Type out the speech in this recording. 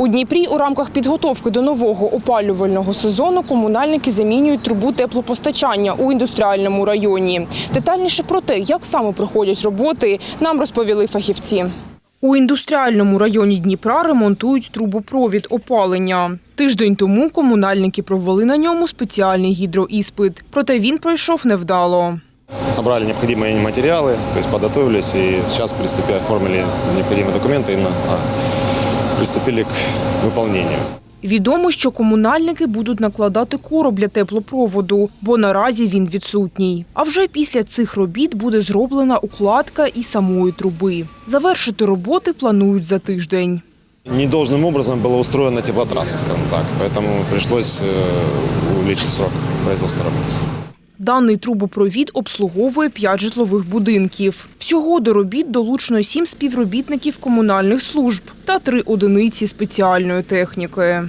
У Дніпрі у рамках підготовки до нового опалювального сезону комунальники замінюють трубу теплопостачання у індустріальному районі. Детальніше про те, як саме проходять роботи, нам розповіли фахівці. У індустріальному районі Дніпра ремонтують трубопровід опалення. Тиждень тому комунальники провели на ньому спеціальний гідроіспит. Проте він пройшов невдало. Собрали необходимые материалы, то есть подготовились и сейчас приступили, оформили необходимые документы и на- а, приступили к выполнению. Відомо, що комунальники будуть накладати короб для теплопроводу, бо наразі він відсутній. А вже після цих робіт буде зроблена укладка і самої труби. Завершити роботи планують за тиждень. Недолжным образом была устроена теплотрасса, скажем так, поэтому пришлось э, увеличить срок производства работ. Даний трубопровід обслуговує п'ять житлових будинків. Всього до робіт долучено сім співробітників комунальних служб та три одиниці спеціальної техніки.